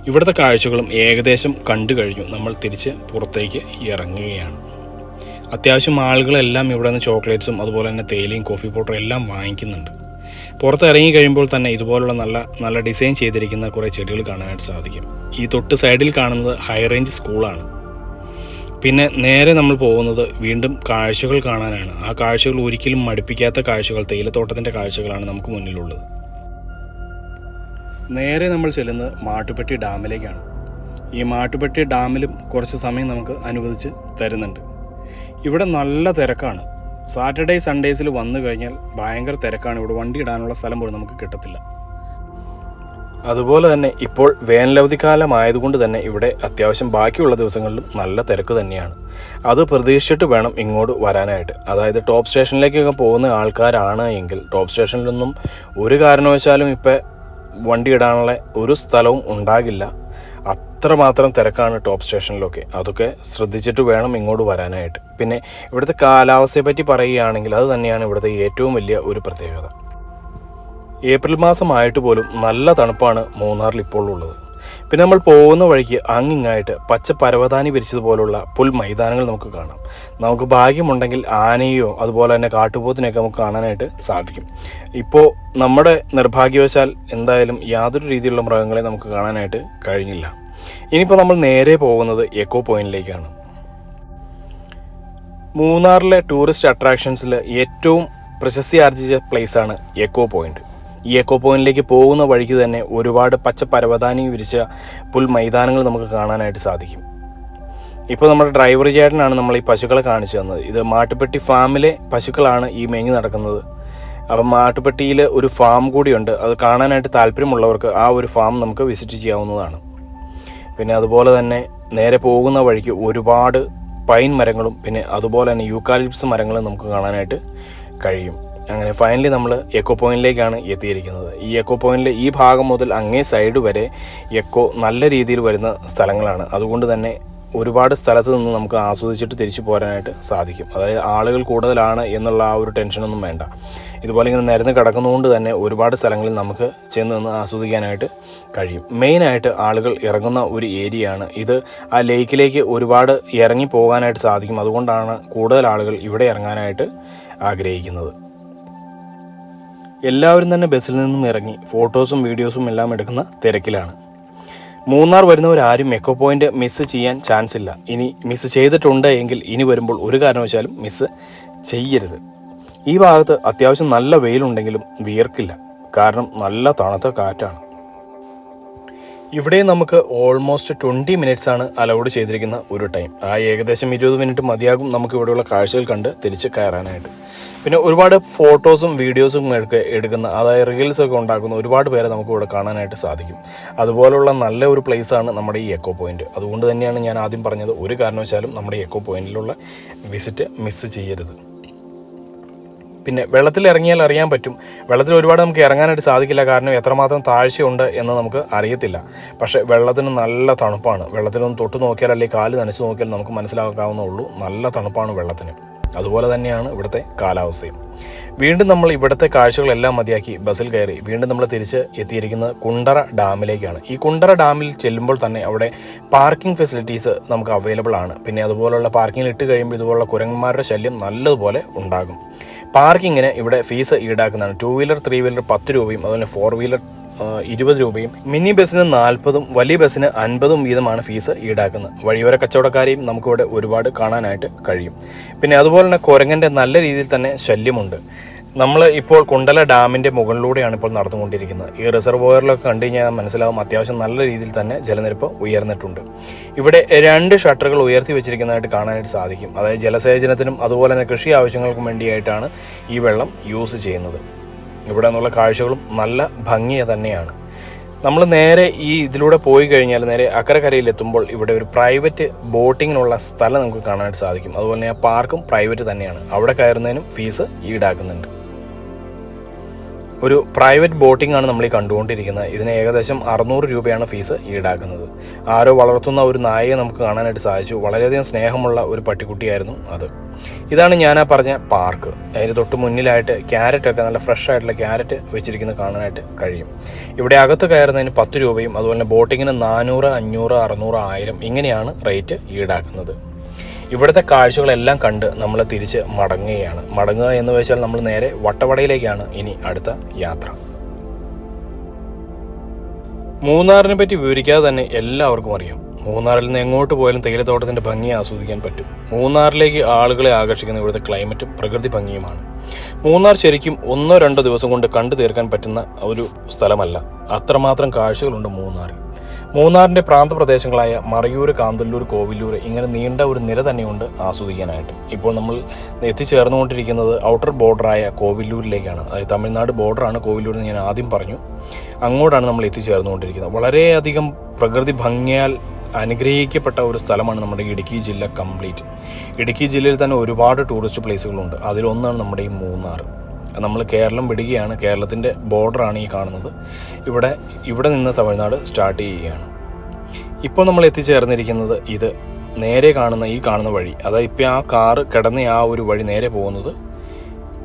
ഇവിടുത്തെ കാഴ്ചകളും ഏകദേശം കണ്ടു കഴിഞ്ഞു. നമ്മൾ തിരിച്ച് പുറത്തേക്ക് ഇറങ്ങുകയാണ്. അത്യാവശ്യം ആളുകളെല്ലാം ഇവിടെ നിന്ന് ചോക്ലേറ്റ്സും അതുപോലെ തന്നെ തേയിലയും കോഫി പൗഡറും എല്ലാം വാങ്ങിക്കുന്നുണ്ട്. പുറത്ത് ഇറങ്ങി കഴിയുമ്പോൾ തന്നെ ഇതുപോലുള്ള നല്ല നല്ല ഡിസൈൻ ചെയ്തിരിക്കുന്ന കുറേ ചെടികൾ കാണാനായിട്ട് സാധിക്കും. ഈ തൊട്ട് സൈഡിൽ കാണുന്നത് ഹൈ റേഞ്ച് സ്കൂളാണ്. പിന്നെ നേരെ നമ്മൾ പോകുന്നത് വീണ്ടും കാഴ്ചകൾ കാണാനാണ്. ആ കാഴ്ചകൾ ഒരിക്കലും മടുപ്പിക്കാത്ത കാഴ്ചകൾ തേയിലത്തോട്ടത്തിന്റെ കാഴ്ചകളാണ് നമുക്ക് മുന്നിലുള്ളത്. നേരെ നമ്മൾ ചെല്ലുന്നത് മാട്ടുപ്പെട്ടി ഡാമിലേക്കാണ്. ഈ മാട്ടുപ്പെട്ടി ഡാമിലും കുറച്ച് സമയം നമുക്ക് അനുവദിച്ച് തരുന്നുണ്ട്. ഇവിടെ നല്ല തിരക്കാണ്. സാറ്റർഡേ സൺഡേസിൽ വന്നു കഴിഞ്ഞാൽ ഭയങ്കര തിരക്കാണ്. ഇവിടെ വണ്ടി ഇടാനുള്ള സ്ഥലം പോലും നമുക്ക് കിട്ടത്തില്ല. അതുപോലെ തന്നെ ഇപ്പോൾ വേനലവധിക്കാലമായതുകൊണ്ട് തന്നെ ഇവിടെ അത്യാവശ്യം ബാക്കിയുള്ള ദിവസങ്ങളിലും നല്ല തിരക്ക് തന്നെയാണ്. അത് പ്രതീക്ഷിച്ചിട്ട് വേണം ഇങ്ങോട്ട് വരാനായിട്ട്. അതായത് ടോപ്പ് സ്റ്റേഷനിലേക്കൊക്കെ പോകുന്ന ആൾക്കാരാണ് എങ്കിൽ ടോപ്പ് സ്റ്റേഷനിലൊന്നും ഒരു കാരണവശാലും ഇപ്പം വണ്ടി ഇടാനുള്ള ഒരു സ്ഥലവും ഉണ്ടാകില്ല. അത്രമാത്രം തിരക്കാണ് ടോപ്പ് സ്റ്റേഷനിലൊക്കെ. അതൊക്കെ ശ്രദ്ധിച്ചിട്ട് വേണം ഇങ്ങോട്ട് വരാനായിട്ട്. പിന്നെ ഇവിടുത്തെ കാലാവസ്ഥയെ പറ്റി പറയുകയാണെങ്കിൽ അത് തന്നെയാണ് ഇവിടുത്തെ ഏറ്റവും വലിയ ഒരു പ്രത്യേകത. ഏപ്രിൽ മാസമായിട്ട് പോലും നല്ല തണുപ്പാണ് മൂന്നാറിൽ ഇപ്പോൾ ഉള്ളത്. പിന്നെ നമ്മൾ പോകുന്ന വഴിക്ക് അങ്ങിങ്ങായിട്ട് പച്ച പരവതാനി വിരിച്ചതുപോലുള്ള പുൽ മൈതാനങ്ങൾ നമുക്ക് കാണാം. നമുക്ക് ഭാഗ്യമുണ്ടെങ്കിൽ ആനയോ അതുപോലെ തന്നെ കാട്ടുപോത്തിനെയൊക്കെ നമുക്ക് കാണാനായിട്ട് സാധിക്കും. ഇപ്പോൾ നമ്മുടെ നിർഭാഗ്യവശാൽ എന്തായാലും യാതൊരു രീതിയിലുള്ള മൃഗങ്ങളെ നമുക്ക് കാണാനായിട്ട് കഴിഞ്ഞില്ല. ഇനിയിപ്പോൾ നമ്മൾ നേരെ പോകുന്നത് എക്കോ പോയിന്റിലേക്കാണ് മൂന്നാറിലെ ടൂറിസ്റ്റ് അട്രാക്ഷൻസിൽ ഏറ്റവും പ്രശസ്തി ആർജിച്ച പ്ലേസാണ് എക്കോ പോയിന്റ് ഈ എക്കോ പോയിന്റിലേക്ക് പോകുന്ന വഴിക്ക് തന്നെ ഒരുപാട് പച്ച പരവതാനി വിരിച്ച പുൽ മൈതാനങ്ങൾ നമുക്ക് കാണാനായിട്ട് സാധിക്കും. ഇപ്പോൾ നമ്മുടെ ഡ്രൈവർ ചേട്ടനാണ് നമ്മൾ ഈ പശുക്കളെ കാണിച്ചു തന്നത്. ഇത് മാട്ടുപ്പെട്ടി ഫാമിലെ പശുക്കളാണ് ഈ മേഞ്ഞ് നടക്കുന്നത്. അപ്പം മാട്ടുപ്പെട്ടിയിൽ ഒരു ഫാം കൂടിയുണ്ട്. അത് കാണാനായിട്ട് താല്പര്യമുള്ളവർക്ക് ആ ഒരു ഫാം നമുക്ക് വിസിറ്റ് ചെയ്യാവുന്നതാണ്. പിന്നെ അതുപോലെ തന്നെ നേരെ പോകുന്ന വഴിക്ക് ഒരുപാട് പൈൻ മരങ്ങളും പിന്നെ അതുപോലെ തന്നെ യൂക്കാലിപ്സ് മരങ്ങളും നമുക്ക് കാണാനായിട്ട് കഴിയും. അങ്ങനെ ഫൈനലി നമ്മൾ എക്കോ പോയിന്റിലേക്കാണ് എത്തിയിരിക്കുന്നത്. ഈ എക്കോ പോയിന്റിലെ ഈ ഭാഗം മുതൽ അങ്ങേ സൈഡ് വരെ എക്കോ നല്ല രീതിയിൽ വരുന്ന സ്ഥലങ്ങളാണ്. അതുകൊണ്ട് തന്നെ ഒരുപാട് സ്ഥലത്ത് നിന്ന് നമുക്ക് ആസ്വദിച്ചിട്ട് തിരിച്ചു പോരാനായിട്ട് സാധിക്കും. അതായത് ആളുകൾ കൂടുതലാണ് എന്നുള്ള ആ ഒരു ടെൻഷനൊന്നും വേണ്ട. ഇതുപോലെ ഇങ്ങനെ നിരന്ന് കിടക്കുന്നതുകൊണ്ട് തന്നെ ഒരുപാട് സ്ഥലങ്ങളിൽ നമുക്ക് ചെന്ന് നിന്ന് ആസ്വദിക്കാനായിട്ട് കഴിയും. മെയിനായിട്ട് ആളുകൾ ഇറങ്ങുന്ന ഒരു ഏരിയയാണ് ഇത്. ആ ലേക്കിലേക്ക് ഒരുപാട് ഇറങ്ങി പോകാനായിട്ട് സാധിക്കും. അതുകൊണ്ടാണ് കൂടുതൽ ആളുകൾ ഇവിടെ ഇറങ്ങാനായിട്ട് ആഗ്രഹിക്കുന്നത്. എല്ലാവരും തന്നെ ബസ്സിൽ നിന്നും ഇറങ്ങി ഫോട്ടോസും വീഡിയോസും എല്ലാം എടുക്കുന്ന തിരക്കിലാണ്. മൂന്നാർ വരുന്നവരാരും എക്കോ പോയിന്റ് മിസ് ചെയ്യാൻ ചാൻസ് ഇല്ല. ഇനി മിസ് ചെയ്തിട്ടുണ്ട് എങ്കിൽ ഇനി വരുമ്പോൾ ഒരു കാരണവശാലും മിസ് ചെയ്യരുത്. ഈ ഭാഗത്ത് അത്യാവശ്യം നല്ല വെയിലുണ്ടെങ്കിലും വിയർക്കില്ല. കാരണം നല്ല തണുത്ത കാറ്റാണ്. ഇവിടെ നമുക്ക് ഓൾമോസ്റ്റ് ട്വന്റി മിനിറ്റ്സ് ആണ് അലൗഡ് ചെയ്തിരിക്കുന്ന ഒരു ടൈം ആ ഏകദേശം ഇരുപത് മിനിറ്റ് മതിയാകും നമുക്ക് ഇവിടെയുള്ള കാഴ്ചകൾ കണ്ട് തിരിച്ച് കയറാനായിട്ട്. പിന്നെ ഒരുപാട് ഫോട്ടോസും വീഡിയോസും എടുക്ക എടുക്കുന്ന അതായത് റീൽസ് ഒക്കെ ഉണ്ടാക്കുന്ന ഒരുപാട് പേരെ നമുക്ക് ഇവിടെ കാണാനായിട്ട് സാധിക്കും. അതുപോലുള്ള നല്ല ഒരു പ്ലേസാണ് നമ്മുടെ ഈ എക്കോ പോയിന്റ് അതുകൊണ്ട് തന്നെയാണ് ഞാൻ ആദ്യം പറഞ്ഞത് ഒരു കാരണവശാലും നമ്മുടെ എക്കോ പോയിന്റിലുള്ള വിസിറ്റ് മിസ് ചെയ്യരുത്. പിന്നെ വെള്ളത്തിൽ ഇറങ്ങിയാൽ അറിയാൻ പറ്റും. വെള്ളത്തിൽ ഒരുപാട് നമുക്ക് ഇറങ്ങാനായിട്ട് സാധിക്കില്ല. കാരണം എത്രമാത്രം താഴ്ചയുണ്ട് എന്ന് നമുക്ക് അറിയത്തില്ല. പക്ഷേ വെള്ളത്തിന് നല്ല തണുപ്പാണ്. വെള്ളത്തിലൊന്ന് തൊട്ട് നോക്കിയാൽ അല്ലെങ്കിൽ കാൽ നനച്ച് നോക്കിയാൽ നമുക്ക് മനസ്സിലാക്കാവുന്നുള്ളൂ നല്ല തണുപ്പാണ് വെള്ളത്തിന്. അതുപോലെ തന്നെയാണ് ഇവിടുത്തെ കാലാവസ്ഥയും. വീണ്ടും നമ്മൾ ഇവിടുത്തെ കാഴ്ചകളെല്ലാം മതിയാക്കി ബസ്സിൽ കയറി വീണ്ടും നമ്മൾ തിരിച്ച് എത്തിയിരിക്കുന്നത് കുണ്ടറ ഡാമിലേക്കാണ്. ഈ കുണ്ടറ ഡാമിൽ ചെല്ലുമ്പോൾ തന്നെ അവിടെ പാർക്കിംഗ് ഫെസിലിറ്റീസ് നമുക്ക് അവൈലബിൾ ആണ്. പിന്നെ അതുപോലുള്ള പാർക്കിംഗിൽ ഇട്ട് കഴിയുമ്പോൾ ഇതുപോലുള്ള കുരങ്ങന്മാരുടെ ശല്യം നല്ലതുപോലെ ഉണ്ടാകും. പാർക്കിങ്ങിന് ഇവിടെ ഫീസ് ഈടാക്കുന്നതാണ്. ടു വീലർ ത്രീ വീലർ പത്ത് രൂപയും അതുപോലെ ഫോർ വീലർ ഇരുപത് രൂപയും മിനി ബസ്സിന് നാൽപ്പതും വലിയ ബസ്സിന് അൻപതും വീതമാണ് ഫീസ് ഈടാക്കുന്നത്. വഴിയോര കച്ചവടക്കാരെയും നമുക്കിവിടെ ഒരുപാട് കാണാനായിട്ട് കഴിയും. പിന്നെ അതുപോലെ തന്നെ കുരങ്ങന്റെ നല്ല രീതിയിൽ തന്നെ ശല്യമുണ്ട്. നമ്മൾ ഇപ്പോൾ കുണ്ടല ഡാമിന്റെ മുകളിലൂടെയാണ് ഇപ്പോൾ നടന്നുകൊണ്ടിരിക്കുന്നത്. ഈ റിസർവോയറിലൊക്കെ കണ്ടു കഴിഞ്ഞാൽ മനസ്സിലാവും അത്യാവശ്യം നല്ല രീതിയിൽ തന്നെ ജലനിരപ്പ് ഉയർന്നിട്ടുണ്ട്. ഇവിടെ രണ്ട് ഷട്ടറുകൾ ഉയർത്തി വെച്ചിരിക്കുന്നതായിട്ട് കാണാനായിട്ട് സാധിക്കും. അതായത് ജലസേചനത്തിനും അതുപോലെ തന്നെ കൃഷി ആവശ്യങ്ങൾക്കും വേണ്ടിയായിട്ടാണ് ഈ വെള്ളം യൂസ് ചെയ്യുന്നത്. ഇവിടെ നിന്നുള്ള കാഴ്ചകളും നല്ല ഭംഗിയ തന്നെയാണ്. നമ്മൾ നേരെ ഈ ഇതിലൂടെ പോയി കഴിഞ്ഞാൽ നേരെ അക്കരക്കരയിൽ എത്തുമ്പോൾ ഇവിടെ ഒരു പ്രൈവറ്റ് ബോട്ടിങ്ങിനുള്ള സ്ഥലം നമുക്ക് കാണാനായിട്ട് സാധിക്കും. അതുപോലെ തന്നെ ആ പാർക്കും പ്രൈവറ്റ് തന്നെയാണ്. അവിടെ കയറുന്നതിനും ഫീസ് ഈടാക്കുന്നുണ്ട്. ഒരു പ്രൈവറ്റ് ബോട്ടിംഗ് ആണ് നമ്മൾ ഈ കണ്ടുകൊണ്ടിരിക്കുന്നത്. ഇതിന് ഏകദേശം അറുന്നൂറ് രൂപയാണ് ഫീസ് ഈടാക്കുന്നത്. ആരോ വളർത്തുന്ന ഒരു നായയെ നമുക്ക് കാണാനായിട്ട് സാധിച്ചു. വളരെയധികം സ്നേഹമുള്ള ഒരു പട്ടിക്കുട്ടിയായിരുന്നു അത്. ഇതാണ് ഞാൻ ആ പറഞ്ഞ പാർക്ക്. അതിന് തൊട്ട് മുന്നിലായിട്ട് ക്യാരറ്റ് ഒക്കെ നല്ല ഫ്രഷ് ആയിട്ടുള്ള ക്യാരറ്റ് വെച്ചിരിക്കുന്നത് കാണാനായിട്ട് കഴിയും. ഇവിടെ അകത്ത് കയറുന്നതിന് പത്ത് രൂപയും അതുപോലെ ബോട്ടിങ്ങിന് നാനൂറ് അഞ്ഞൂറ് അറുന്നൂറ് ആയിരം ഇങ്ങനെയാണ് റേറ്റ് ഈടാക്കുന്നത്. ഇവിടുത്തെ കാഴ്ചകളെല്ലാം കണ്ട് നമ്മൾ തിരിച്ച് മടങ്ങുകയാണ്. മടങ്ങുക എന്ന് വെച്ചാൽ നമ്മൾ നേരെ വട്ടവടയിലേക്കാണ് ഇനി അടുത്ത യാത്ര. മൂന്നാറിനെ പറ്റി വിവരിക്കാതെ തന്നെ എല്ലാവർക്കും അറിയാം. മൂന്നാറിൽ നിന്ന് എങ്ങോട്ട് പോയാലും തേയിലത്തോട്ടത്തിന്റെ ഭംഗി ആസ്വദിക്കാൻ പറ്റും. മൂന്നാറിലേക്ക് ആളുകളെ ആകർഷിക്കുന്ന ഇവിടുത്തെ ക്ലൈമറ്റും പ്രകൃതി ഭംഗിയുമാണ്. മൂന്നാർ ശരിക്കും ഒന്നോ രണ്ടോ ദിവസം കൊണ്ട് കണ്ടു തീർക്കാൻ പറ്റുന്ന ഒരു സ്ഥലമല്ല. അത്രമാത്രം കാഴ്ചകളുണ്ട് മൂന്നാറിൽ. മൂന്നാറിന്റെ പ്രാന്തപ്രദേശങ്ങളായ മറയൂർ കാന്തല്ലൂർ കോവിലൂർ ഇങ്ങനെ നീണ്ട ഒരു നിര തന്നെയുണ്ട് ആസ്വദിക്കാനായിട്ട്. ഇപ്പോൾ നമ്മൾ എത്തിച്ചേർന്നുകൊണ്ടിരിക്കുന്നത് ഔട്ടർ ബോർഡറായ കോവിലൂരിലേക്കാണ് അതായത് തമിഴ്നാട് ബോർഡറാണ് കോവിലൂർ എന്ന് ഞാൻ ആദ്യം പറഞ്ഞു. അങ്ങോട്ടാണ് നമ്മൾ എത്തിച്ചേർന്നുകൊണ്ടിരിക്കുന്നത്. വളരെയധികം പ്രകൃതി ഭംഗിയാൽ അനുഗ്രഹിക്കപ്പെട്ട ഒരു സ്ഥലമാണ് നമ്മുടെ ഇടുക്കി ജില്ല കംപ്ലീറ്റ്. ഇടുക്കി ജില്ലയിൽ തന്നെ ഒരുപാട് ടൂറിസ്റ്റ് പ്ലേസുകളുണ്ട്. അതിലൊന്നാണ് നമ്മുടെ ഈ മൂന്നാർ. നമ്മൾ കേരളം വിടുകയാണ്. കേരളത്തിന്റെ ബോർഡറാണ് ഈ കാണുന്നത്. ഇവിടെ ഇവിടെ നിന്ന് തമിഴ്നാട് സ്റ്റാർട്ട് ചെയ്യുകയാണ്. ഇപ്പോൾ നമ്മൾ എത്തിച്ചേർന്നിരിക്കുന്നത് ഇത് നേരെ കാണുന്ന ഈ കാണുന്ന വഴി. അതായത് ഇപ്പോൾ ആ കാറ് കിടന്ന ആ ഒരു വഴി നേരെ പോകുന്നത്.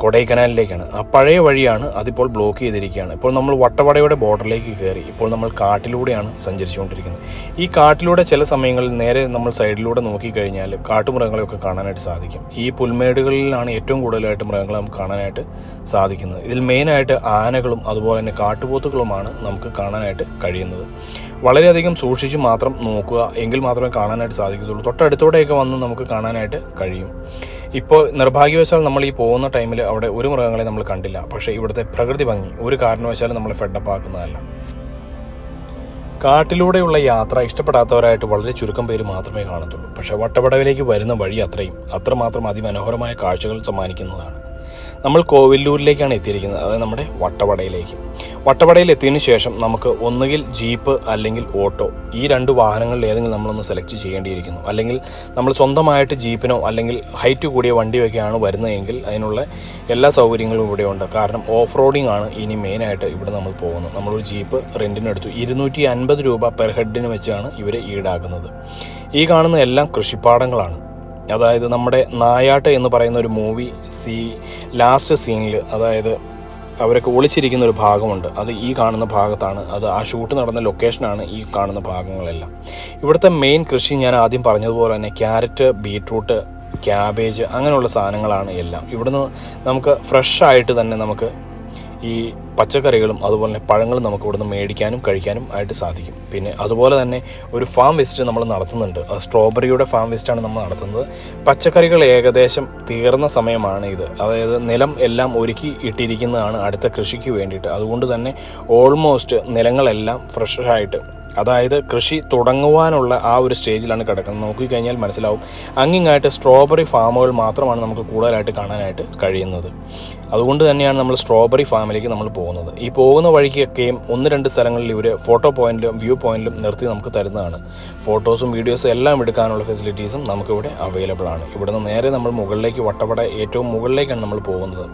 കൊടൈക്കനാലിലേക്കാണ്. ആ പഴയ വഴിയാണ് അതിപ്പോൾ ബ്ലോക്ക് ചെയ്തിരിക്കുകയാണ്. ഇപ്പോൾ നമ്മൾ വട്ടവടയുടെ ബോർഡറിലേക്ക് കയറി ഇപ്പോൾ നമ്മൾ കാട്ടിലൂടെയാണ് സഞ്ചരിച്ചുകൊണ്ടിരിക്കുന്നത്. ഈ കാട്ടിലൂടെ ചില സമയങ്ങളിൽ നേരെ നമ്മൾ സൈഡിലൂടെ നോക്കിക്കഴിഞ്ഞാൽ കാട്ടുമൃഗങ്ങളെയൊക്കെ കാണാനായിട്ട് സാധിക്കും. ഈ പുൽമേടുകളിലാണ് ഏറ്റവും കൂടുതലായിട്ട് മൃഗങ്ങളെ നമുക്ക് കാണാനായിട്ട് സാധിക്കുന്നത്. ഇതിൽ മെയിനായിട്ട് ആനകളും അതുപോലെ തന്നെ കാട്ടുപോത്തുകളുമാണ് നമുക്ക് കാണാനായിട്ട് കഴിയുന്നത്. വളരെയധികം സൂക്ഷിച്ച് മാത്രം നോക്കുക എങ്കിൽ മാത്രമേ കാണാനായിട്ട് സാധിക്കത്തുള്ളൂ. തൊട്ടടുത്തോടെയൊക്കെ വന്ന് നമുക്ക് കാണാനായിട്ട് കഴിയും. ഇപ്പോൾ നിർഭാഗ്യവശാൽ നമ്മൾ ഈ പോകുന്ന ടൈമിൽ അവിടെ ഒരു മൃഗങ്ങളെ നമ്മൾ കണ്ടില്ല. പക്ഷേ ഇവിടുത്തെ പ്രകൃതി ഭംഗി ഒരു കാരണവശാലും നമ്മളെ ഫെഡപ്പ് ആക്കുന്നതല്ല. കാട്ടിലൂടെയുള്ള യാത്ര ഇഷ്ടപ്പെടാത്തവരായിട്ട് വളരെ ചുരുക്കം പേര് മാത്രമേ കാണത്തുള്ളൂ. പക്ഷേ വട്ടവടവിലേക്ക് വരുന്ന വഴി അത്രയും അത്രമാത്രം അതിമനോഹരമായ കാഴ്ചകൾ സമ്മാനിക്കുന്നതാണ്. നമ്മൾ കോവില്ലൂരിലേക്കാണ് എത്തിയിരിക്കുന്നത്. അതായത് നമ്മുടെ വട്ടവടയിലേക്ക്. വട്ടവടയിൽ ശേഷം നമുക്ക് ഒന്നുകിൽ ജീപ്പ് അല്ലെങ്കിൽ ഓട്ടോ ഈ രണ്ട് വാഹനങ്ങളിൽ ഏതെങ്കിലും നമ്മളൊന്ന് സെലക്ട് ചെയ്യേണ്ടിയിരിക്കുന്നു. അല്ലെങ്കിൽ നമ്മൾ സ്വന്തമായിട്ട് ജീപ്പിനോ അല്ലെങ്കിൽ ഹൈറ്റ് കൂടിയ വണ്ടിയൊക്കെയാണ് വരുന്നതെങ്കിൽ അതിനുള്ള എല്ലാ സൗകര്യങ്ങളും ഇവിടെ ഉണ്ട് കാരണം ഓഫ് റോഡിംഗ് ആണ് ഇനി മെയിനായിട്ട് ഇവിടെ നമ്മൾ പോകുന്നത്. നമ്മളൊരു ജീപ്പ് റെന്റിനെടുത്തു ഇരുന്നൂറ്റി അൻപത് രൂപ പെർ ഹെഡിന് വെച്ചാണ് ഇവർ ഈടാക്കുന്നത്. ഈ കാണുന്ന എല്ലാം കൃഷിപ്പാടങ്ങളാണ്. അതായത് നമ്മുടെ നായാട്ട് എന്ന് പറയുന്ന ഒരു മൂവി സീ ലാസ്റ്റ് സീനിൽ അതായത് അവരൊക്കെ ഒളിച്ചിരിക്കുന്ന ഒരു ഭാഗമുണ്ട്. അത് ഈ കാണുന്ന ഭാഗത്താണ്. അത് ആ ഷൂട്ട് നടന്ന ലൊക്കേഷനാണ് ഈ കാണുന്ന ഭാഗങ്ങളെല്ലാം. ഇവിടുത്തെ മെയിൻ കൃഷി ഞാൻ ആദ്യം പറഞ്ഞതുപോലെ തന്നെ ക്യാരറ്റ് ബീട്രൂട്ട് ക്യാബേജ് അങ്ങനെയുള്ള സാധനങ്ങളാണ് എല്ലാം. ഇവിടുന്ന് നമുക്ക് ഫ്രഷ് ആയിട്ട് തന്നെ നമുക്ക് ഈ പച്ചക്കറികളും അതുപോലെ തന്നെ പഴങ്ങളും നമുക്ക് ഇവിടുന്ന് മേടിക്കാനും കഴിക്കാനും ആയിട്ട് സാധിക്കും. പിന്നെ അതുപോലെ തന്നെ ഒരു ഫാം വിസിറ്റ് നമ്മൾ നടത്തുന്നുണ്ട്. സ്ട്രോബെറിയുടെ ഫാം വിസിറ്റാണ് നമ്മൾ നടത്തുന്നത്. പച്ചക്കറികൾ ഏകദേശം തീർന്ന സമയമാണ് ഇത്. അതായത് നിലം എല്ലാം ഒരുക്കി ഇട്ടിരിക്കുന്നതാണ് അടുത്ത കൃഷിക്ക് വേണ്ടിയിട്ട്. അതുകൊണ്ട് തന്നെ ഓൾമോസ്റ്റ് നിലങ്ങളെല്ലാം ഫ്രഷായിട്ട് അതായത് കൃഷി തുടങ്ങുവാനുള്ള ആ ഒരു സ്റ്റേജിലാണ് കിടക്കുന്നത്. നോക്കിക്കഴിഞ്ഞാൽ മനസ്സിലാവും. അങ്ങിങ്ങായിട്ട് സ്ട്രോബെറി ഫാമുകൾ മാത്രമാണ് നമുക്ക് കൂടുതലായിട്ട് കാണാനായിട്ട് കഴിയുന്നത്. അതുകൊണ്ട് തന്നെയാണ് നമ്മൾ സ്ട്രോബെറി ഫാമിലേക്ക് നമ്മൾ പോകുന്നത്. ഈ പോകുന്ന വഴിക്കൊക്കെയും ഒന്ന് രണ്ട് സ്ഥലങ്ങളിൽ ഇവർ ഫോട്ടോ പോയിന്റിലും വ്യൂ പോയിന്റിലും നിർത്തി നമുക്ക് തരുന്നതാണ്. ഫോട്ടോസും വീഡിയോസും എല്ലാം എടുക്കാനുള്ള ഫെസിലിറ്റീസും നമുക്കിവിടെ അവൈലബിൾ ആണ്. ഇവിടുന്ന് നേരെ നമ്മൾ മുകളിലേക്ക് വട്ടവട ഏറ്റവും മുകളിലേക്കാണ് നമ്മൾ പോകുന്നത്.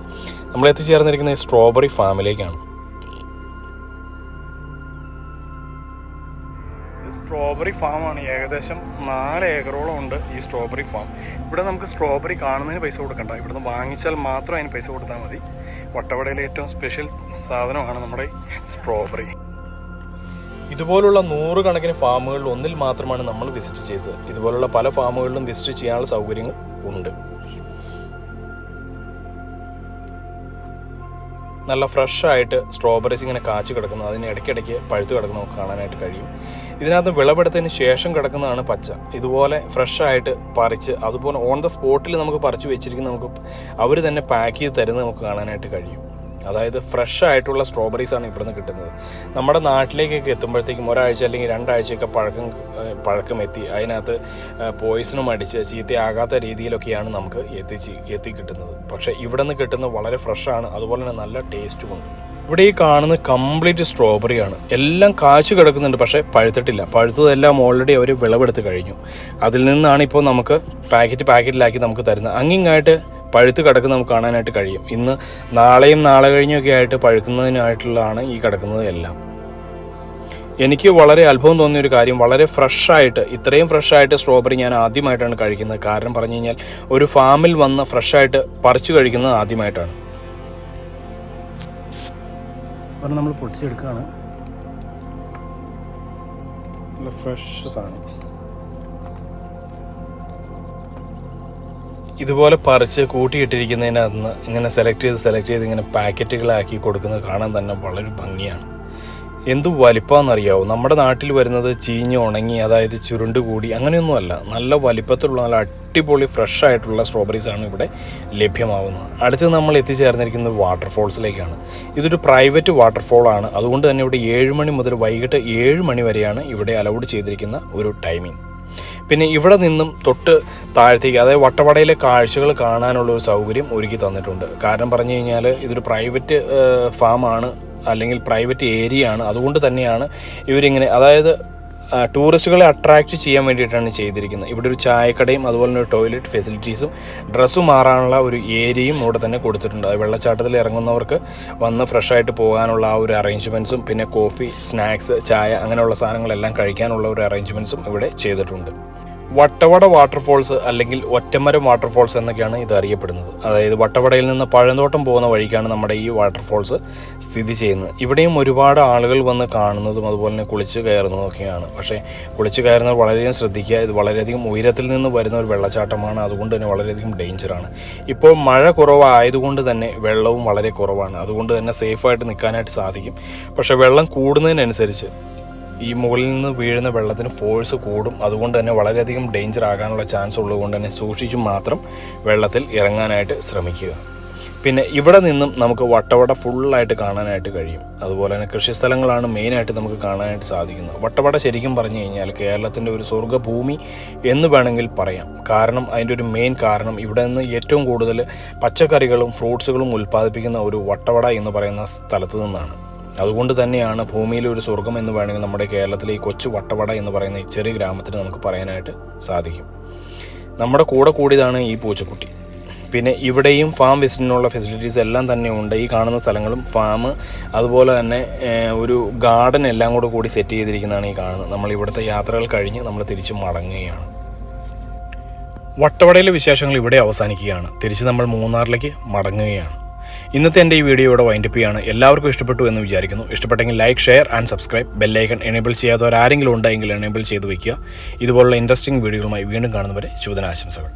നമ്മൾ എത്തിച്ചേർന്നിരിക്കുന്നത് സ്ട്രോബെറി ഫാമിലേക്കാണ് സ്ട്രോബെറി ഫാമാണ്. ഏകദേശം നാല് ഏക്കറോളം ഉണ്ട് ഈ സ്ട്രോബെറി ഫാം. ഇവിടെ നമുക്ക് സ്ട്രോബെറി കാണുന്നതിന് പൈസ കൊടുക്കണ്ട. ഇവിടുന്ന് വാങ്ങിച്ചാൽ മാത്രം അതിന് പൈസ കൊടുത്താൽ മതി. വട്ടവടയിലെ ഏറ്റവും സ്പെഷ്യൽ സാധനമാണ് നമ്മുടെ സ്ട്രോബെറി. ഇതുപോലുള്ള നൂറുകണക്കിന് ഫാമുകളിൽ ഒന്നിൽ മാത്രമാണ് നമ്മൾ വിസിറ്റ് ചെയ്തത്. ഇതുപോലുള്ള പല ഫാമുകളിലും വിസിറ്റ് ചെയ്യാനുള്ള സൗകര്യങ്ങൾ ഉണ്ട്. നല്ല ഫ്രഷ് ആയിട്ട് സ്ട്രോബെറീസ് ഇങ്ങനെ കാച്ചു കിടക്കുന്നത് അതിന് ഇടയ്ക്കിടയ്ക്ക് പഴുത്ത് കിടക്കുന്ന. നമുക്ക് കാണാനായിട്ട് കഴിയും. ഇതിനകത്ത് വിളവെടുത്തതിന് ശേഷം കിടക്കുന്നതാണ് പച്ച. ഇതുപോലെ ഫ്രഷ് ആയിട്ട് പറിച്ച് അതുപോലെ ഓൺ ദ സ്പോട്ടിൽ നമുക്ക് പറിച്ച് വെച്ചിരിക്കുന്ന നമുക്ക് അവർ തന്നെ പാക്ക് ചെയ്ത് തരുന്നത് നമുക്ക് കാണാനായിട്ട് കഴിയും. അതായത് ഫ്രഷ് ആയിട്ടുള്ള സ്ട്രോബെറീസ് ആണ് ഇവിടുന്ന് കിട്ടുന്നത്. നമ്മുടെ നാട്ടിലേക്കൊക്കെ എത്തുമ്പോഴത്തേക്കും ഒരാഴ്ച അല്ലെങ്കിൽ രണ്ടാഴ്ചയൊക്കെ പഴക്കം പഴക്കം എത്തി അതിനകത്ത് പോയിസണും അടിച്ച് ചീത്തയാകാത്ത രീതിയിലൊക്കെയാണ് നമുക്ക് എത്തിച്ച് എത്തി കിട്ടുന്നത് പക്ഷേ ഇവിടെ നിന്ന് കിട്ടുന്നത് വളരെ ഫ്രഷാണ് അതുപോലെ തന്നെ നല്ല ടേസ്റ്റുമുണ്ട് ഇവിടെ ഈ കാണുന്ന കംപ്ലീറ്റ് സ്ട്രോബെറിയാണ് എല്ലാം കാശ് കിടക്കുന്നുണ്ട് പക്ഷേ പഴുത്തിട്ടില്ല. പഴുത്തതെല്ലാം ഓൾറെഡി അവർ വിളവെടുത്ത് കഴിഞ്ഞു. അതിൽ നിന്നാണ് ഇപ്പോൾ നമുക്ക് പാക്കറ്റ് പാക്കറ്റിലാക്കി നമുക്ക് തരുന്നത്. അങ്ങിങ്ങായിട്ട് പഴുത്ത് കിടക്കുന്ന നമുക്ക് കാണാനായിട്ട് കഴിയും. ഇന്ന് നാളെയും നാളെ കഴിഞ്ഞൊക്കെ ആയിട്ട് പഴുക്കുന്നതിനായിട്ടുള്ളതാണ് ഈ കിടക്കുന്നത് എല്ലാം. എനിക്ക് വളരെ അത്ഭുതം തോന്നിയ ഒരു കാര്യം വളരെ ഫ്രഷായിട്ട് ഇത്രയും ഫ്രഷായിട്ട് സ്ട്രോബെറി ഞാൻ ആദ്യമായിട്ടാണ് കഴിക്കുന്നത്. കാരണം പറഞ്ഞു കഴിഞ്ഞാൽ ഒരു ഫാമിൽ വന്ന് ഫ്രഷായിട്ട് പറിച്ചു കഴിക്കുന്നത് ആദ്യമായിട്ടാണ്. അപ്പം നമ്മൾ പൊട്ടിച്ചെടുക്കുകയാണ് നല്ല ഫ്രഷ് സാധനം. ഇതുപോലെ പറിച്ച് കൂട്ടിയിട്ടിരിക്കുന്നതിനകത്ത് നിന്ന് ഇങ്ങനെ സെലക്ട് ചെയ്ത് സെലക്ട് ചെയ്ത് ഇങ്ങനെ പാക്കറ്റുകളാക്കി കൊടുക്കുന്നത് കാണാൻ തന്നെ വളരെ ഭംഗിയാണ്. എന്ത് വലിപ്പമെന്നറിയാവോ നമ്മുടെ നാട്ടിൽ വരുന്നത് ചീഞ്ഞ് ഉണങ്ങി അതായത് ചുരുണ്ട് കൂടി അങ്ങനെയൊന്നുമല്ല നല്ല വലിപ്പത്തിലുള്ള നല്ല അടിപൊളി ഫ്രഷ് ആയിട്ടുള്ള സ്ട്രോബെറീസ് ആണ് ഇവിടെ ലഭ്യമാവുന്നത്. അടുത്ത് നമ്മൾ എത്തിച്ചേർന്നിരിക്കുന്നത് വാട്ടർഫോൾസിലേക്കാണ് ഇതൊരു പ്രൈവറ്റ് വാട്ടർഫോൾ ആണ്. അതുകൊണ്ട് തന്നെ ഇവിടെ ഏഴ് മണി മുതൽ വൈകിട്ട് ഏഴ് മണി വരെയാണ് ഇവിടെ അലൗഡ് ചെയ്തിരിക്കുന്ന ഒരു ടൈമിംഗ് പിന്നെ ഇവിടെ നിന്നും തൊട്ട് താഴത്തേക്ക് അതായത് വട്ടവടയിലെ കാഴ്ചകൾ കാണാനുള്ള ഒരു സൗകര്യം ഒരുക്കി തന്നിട്ടുണ്ട്. കാരണം പറഞ്ഞു കഴിഞ്ഞാൽ ഇതൊരു പ്രൈവറ്റ് ഫാമാണ് അല്ലെങ്കിൽ പ്രൈവറ്റ് ഏരിയ ആണ് അതുകൊണ്ട് തന്നെയാണ് ഇവരിങ്ങനെ അതായത് ടൂറിസ്റ്റുകളെ അട്രാക്റ്റ് ചെയ്യാൻ വേണ്ടിയിട്ടാണ് ചെയ്തിരിക്കുന്നത്. ഇവിടെ ഒരു ചായക്കടയും അതുപോലെ തന്നെ ടോയ്ലറ്റ് ഫെസിലിറ്റീസും ഡ്രസ്സ് മാറാനുള്ള ഒരു ഏരിയയും ഇവിടെ തന്നെ കൊടുത്തിട്ടുണ്ട്. വെള്ളച്ചാട്ടത്തിൽ ഇറങ്ങുന്നവർക്ക് വന്ന് ഫ്രഷായിട്ട് പോകാനുള്ള ആ ഒരു അറേഞ്ച്മെന്റ്സും പിന്നെ കോഫി സ്നാക്സ് ചായ അങ്ങനെയുള്ള സാധനങ്ങളെല്ലാം കഴിക്കാനുള്ള ഒരു അറേഞ്ച്മെന്റ്സും ഇവിടെ ചെയ്തിട്ടുണ്ട്. വട്ടവട വാട്ടർഫോൾസ് അല്ലെങ്കിൽ ഒറ്റമരം വാട്ടർഫോൾസ് എന്നൊക്കെയാണ് ഇത് അറിയപ്പെടുന്നത്. അതായത് വട്ടവടയിൽ നിന്ന് പഴന്തോട്ടം പോകുന്ന വഴിക്കാണ് നമ്മുടെ ഈ വാട്ടർഫോൾസ് സ്ഥിതി ചെയ്യുന്നത്. ഇവിടെയും ഒരുപാട് ആളുകൾ വന്ന് കാണുന്നതും അതുപോലെ തന്നെ കുളിച്ച് കയറുന്നതൊക്കെയാണ് പക്ഷേ കുളിച്ച് കയറുന്നത് വളരെയധികം ശ്രദ്ധിക്കുക. ഇത് വളരെയധികം ഉയരത്തിൽ നിന്ന് വരുന്ന ഒരു വെള്ളച്ചാട്ടമാണ്. അതുകൊണ്ട് തന്നെ വളരെയധികം ഡേഞ്ചറാണ് ഇപ്പോൾ മഴ കുറവായതുകൊണ്ട് തന്നെ വെള്ളവും വളരെ കുറവാണ്. അതുകൊണ്ട് തന്നെ സേഫായിട്ട് നിൽക്കാനായിട്ട് സാധിക്കും. പക്ഷേ വെള്ളം കൂടുന്നതിനനുസരിച്ച് ഈ മുകളിൽ നിന്ന് വീഴുന്ന വെള്ളത്തിന് ഫോഴ്സ് കൂടും. അതുകൊണ്ട് തന്നെ വളരെയധികം ഡേഞ്ചർ ആകാനുള്ള ചാൻസ് ഉള്ളതുകൊണ്ട് തന്നെ സൂക്ഷിച്ചു മാത്രം വെള്ളത്തിൽ ഇറങ്ങാനായിട്ട് ശ്രമിക്കുക. പിന്നെ ഇവിടെ നിന്നും നമുക്ക് വട്ടവട ഫുള്ളായിട്ട് കാണാനായിട്ട് കഴിയും. അതുപോലെ തന്നെ കൃഷിസ്ഥലങ്ങളാണ് മെയിനായിട്ട് നമുക്ക് കാണാനായിട്ട് സാധിക്കുന്നത്. വട്ടവട ശരിക്കും പറഞ്ഞു കഴിഞ്ഞാൽ കേരളത്തിന്റെ ഒരു സ്വർഗഭൂമി എന്ന് വേണമെങ്കിൽ പറയാം. കാരണം അതിന്റെ ഒരു മെയിൻ കാരണം ഇവിടെ നിന്ന് ഏറ്റവും കൂടുതൽ പച്ചക്കറികളും ഫ്രൂട്ട്സുകളും ഉൽപ്പാദിപ്പിക്കുന്ന ഒരു വട്ടവട എന്ന് പറയുന്ന സ്ഥലത്ത് നിന്നാണ്. അതുകൊണ്ട് തന്നെയാണ് ഭൂമിയിലെ ഒരു സ്വർഗം എന്ന് വേണമെങ്കിൽ നമ്മുടെ കേരളത്തിലെ ഈ കൊച്ചു വട്ടവട എന്ന് പറയുന്ന ഈ ചെറിയ ഗ്രാമത്തിന് നമുക്ക് പറയാനായിട്ട് സാധിക്കും. നമ്മുടെ കൂടെ കൂടിയതാണ് ഈ പൂച്ചക്കുട്ടി. പിന്നെ ഇവിടെയും ഫാം വിസിറ്റിനുള്ള ഫെസിലിറ്റീസ് എല്ലാം തന്നെ ഉണ്ട്. ഈ കാണുന്ന സ്ഥലങ്ങളും ഫാം അതുപോലെ തന്നെ ഒരു ഗാർഡൻ എല്ലാം കൂടെ കൂടി സെറ്റ് ചെയ്തിരിക്കുന്നതാണ് ഈ കാണുന്നത്. നമ്മൾ ഇവിടുത്തെ യാത്രകൾ കഴിഞ്ഞ് നമ്മൾ തിരിച്ചു മടങ്ങുകയാണ്. വട്ടവടയിലെ വിശേഷങ്ങൾ ഇവിടെ അവസാനിക്കുകയാണ്. തിരിച്ച് നമ്മൾ മൂന്നാറിലേക്ക് മടങ്ങുകയാണ്. ഇന്നത്തെ എന്റെ ഈ വീഡിയോ ഇവിടെ വൈൻഡപ്പ് ചെയ്യാണ്. എല്ലാവർക്കും ഇഷ്ടപ്പെട്ടു എന്ന് വിചാരിക്കുന്നു. ഇഷ്ടപ്പെട്ടെങ്കിൽ like share and subscribe bell icon enable ചെയ്യാത്തവർ ആരെങ്കിലും ഉണ്ടെങ്കിൽ എനേബിൾ ചെയ്ത് വയ്ക്കുക ഇതുപോലുള്ള ഇൻട്രസ്റ്റിംഗ് വീഡിയോകളുമായി വീണ്ടും കാണുന്നവരെ ശുഭദിനാശംസകൾ.